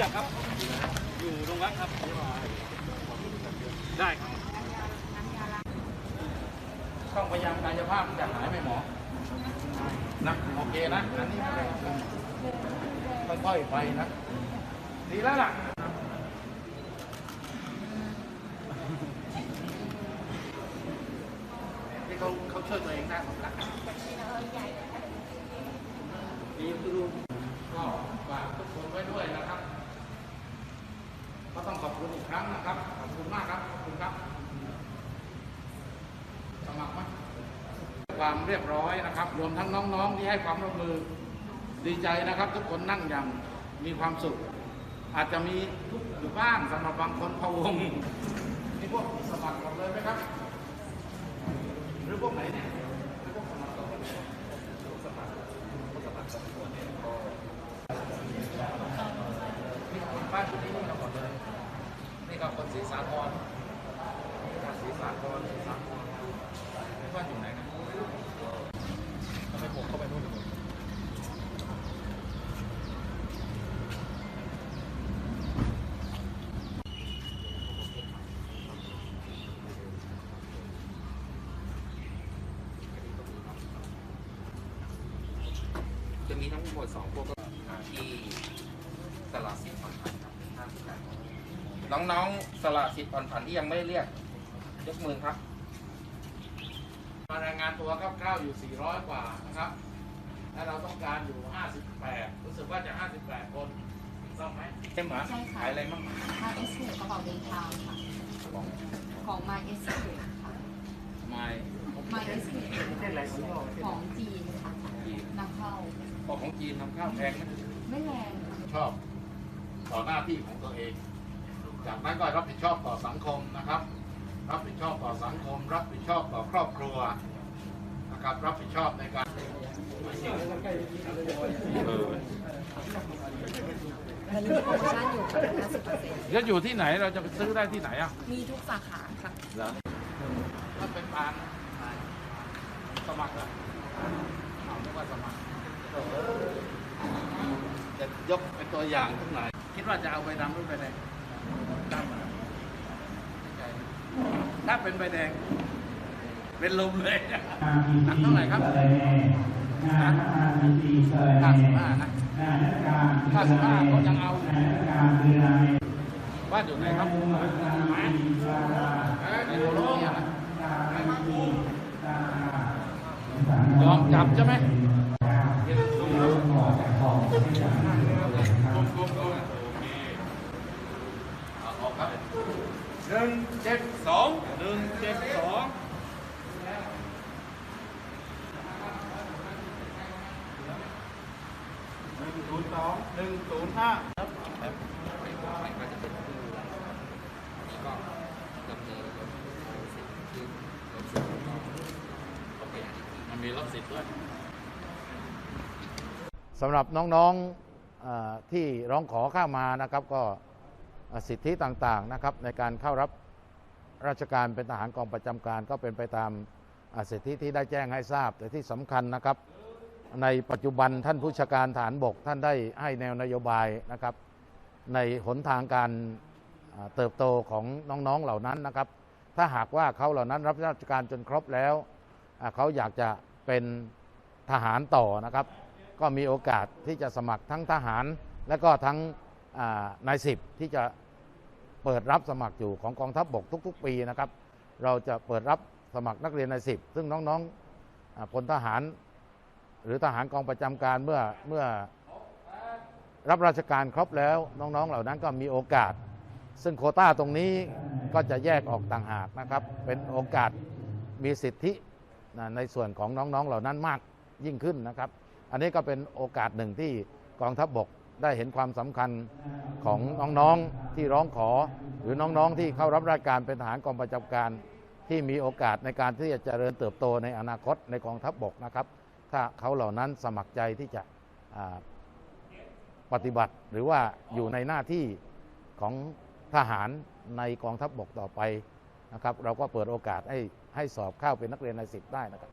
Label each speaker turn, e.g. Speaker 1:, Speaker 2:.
Speaker 1: จักครับ อยู่โรงพักครับ ได้ครับ
Speaker 2: ต้องพยายามกายภาพจะหายไหมหมอนะโอเคนะ อันนี้ไม่ได้ค่อยๆไปนะ ดีแล้วล่ะที่เขาเขาช่วยตัวเองได้หมดละดีคือรู้ก็ฝากทุกคนไว้ด้วยนะครับ ก็ต้องขอบคุณอีกครั้งนะครับ ขอบคุณมาก ครับ สมัครไหมความเรียบร้อยนะครับ รวมทั้งน้องๆที่ให้ความร่วมมือดีใจนะครับ ทุกคนนั่งอย่างมีความสุข อาจจะมีทุกข์อยู่บ้างสำหรับบางคนพะวงนี่พวกสมัครหมดเลยไหมครับ หรือพวกไหนเนี่ยหรือพวกสมัครต่อไปเนี่ยสมัครพวกสมัครสองคนเนี่ยก็นี่คนบ้านที่นี่เราหมดเลยนี่ก็คนศรีสาคร นี่ก็ศรีสาครศรีสาครไม่ว่าอยู่ไหนกันทำไมผมเข้าไปนู่นเลย
Speaker 3: จะมีทั้งหมดสองพวกที่สละสิทธิ์ผ่อนผันครับห้าสิบแปดคนน้องๆสละสิทธิ์ผ่อนผันที่ยังไม่เรียก ยกมือครับ
Speaker 2: มารายงานตัวคร่าวๆอยู่ 400 กว่านะครับ และเราต้องการอยู่ 58 รู้สึกว่าจะ 58 คนต้องไหมเต็มเหรอ
Speaker 4: ใช่ค่ะ
Speaker 2: ขายอะไรบ้าง
Speaker 4: มาเอสเกระเป๋าเดินทางค่ะ
Speaker 2: ของ
Speaker 4: ของมาเอสเกค่ะ
Speaker 2: ไม้
Speaker 4: มาเอสเกของจีนค่ะนำเข้า
Speaker 2: ของของจีนทำข้าวแพงไหม
Speaker 4: ไม่แรงค่ะ
Speaker 2: ชอบต่อหน้าที่ของตัวเอง จากนั้นก็รับผิดชอบต่อสังคมนะครับ รับผิดชอบต่อสังคม รับผิดชอบต่อครอบครัวนะครับรับผิดชอบในการ
Speaker 3: เออ
Speaker 4: มันมีโปรโมชั่นอยู่ค่ะ50%
Speaker 2: จะอยู่ที่ไหนเราจะไปซื้อได้ที่ไหนอะ
Speaker 4: มีทุกสาขาค่ะ
Speaker 2: เหรอถ้าเป็นปานสมัครเหรอเอาไม่ว่าสมัครจะยกเป็นตัวอย่างตรงไหนคิดว่าจะเอาใบดำหรือใบแดงดำเหรอไม่ใช่ ถ้าเป็นใบแดง เป็นลมเลยหนักเท่าไหร่ครับห้าสิบห้านะห้าสิบห้าก็ยังเอาบ้านอยู่ไหนครับในโรงเรียนนะยอมจับใช่ไหมเอาออกครับ หนึ่งเจ็ดสองหนึ่งเจ็ดสองหนึ่งศูนย์สองหนึ่งศูนย์ห้า
Speaker 3: ไม่บกใครก็จะเป็นผู้อันนี้ก็ดำเนินลดสิทธิ์ขึ้นลดสิทธิ์ก็โอเคอันนี้คือ
Speaker 2: มันมีรถสิทธิ์ด้วย
Speaker 5: สำหรับน้องๆที่ร้องขอเข้ามานะครับก็ สิทธิต่างๆนะครับในการเข้ารับราชการเป็นทหารกองประจำการก็เป็นไปตามสิทธิที่ได้แจ้งให้ทราบ แต่ที่สำคัญนะครับ ในปัจจุบันท่านผู้ชาการฐานบก ท่านได้ให้แนวนโยบายนะครับ ในหนทางการเติบโตของน้องๆเหล่านั้นนะครับ ถ้าหากว่าเขาเหล่านั้นรับราชการจนครบแล้ว เขาอยากจะเป็นทหารต่อนะครับ ก็มีโอกาสที่จะสมัครทั้งทหารและก็ทั้ง นายสิบที่จะเปิดรับสมัครอยู่ของกองทัพบบกทุก ๆ ปีนะครับ เราจะเปิดรับสมัครนักเรียนนายสิบซึ่งน้องๆพลทหาร หรือทหารกองประจำการเมื่อเมื่อรับราชการครบแล้วน้องๆ เหล่านั้นก็มีโอกาส ซึ่งโคต้าตรงนี้ก็จะแยกออกต่างหากนะครับ เป็นโอกาสมีสิทธิในส่วนของน้องๆ เหล่านั้นมากยิ่งขึ้นนะครับ อันนี้ก็เป็นโอกาสหนึ่งที่กองทัพบบก ได้เห็นความสำคัญของน้องๆที่ร้องขอ หรือน้องๆที่เข้ารับราชการเป็นทหารกองประจำการที่มีโอกาสในการที่จะเจริญเติบโตในอนาคตในกองทัพบบกนะครับ ถ้าเขาเหล่านั้นสมัครใจที่จะปฏิบัติหรือว่าอยู่ในหน้าที่ของทหารในกองทัพบบกต่อไปนะครับ เราก็เปิดโอกาสให้ให้สอบเข้าเป็นนักเรียนในสิบได้นะครับ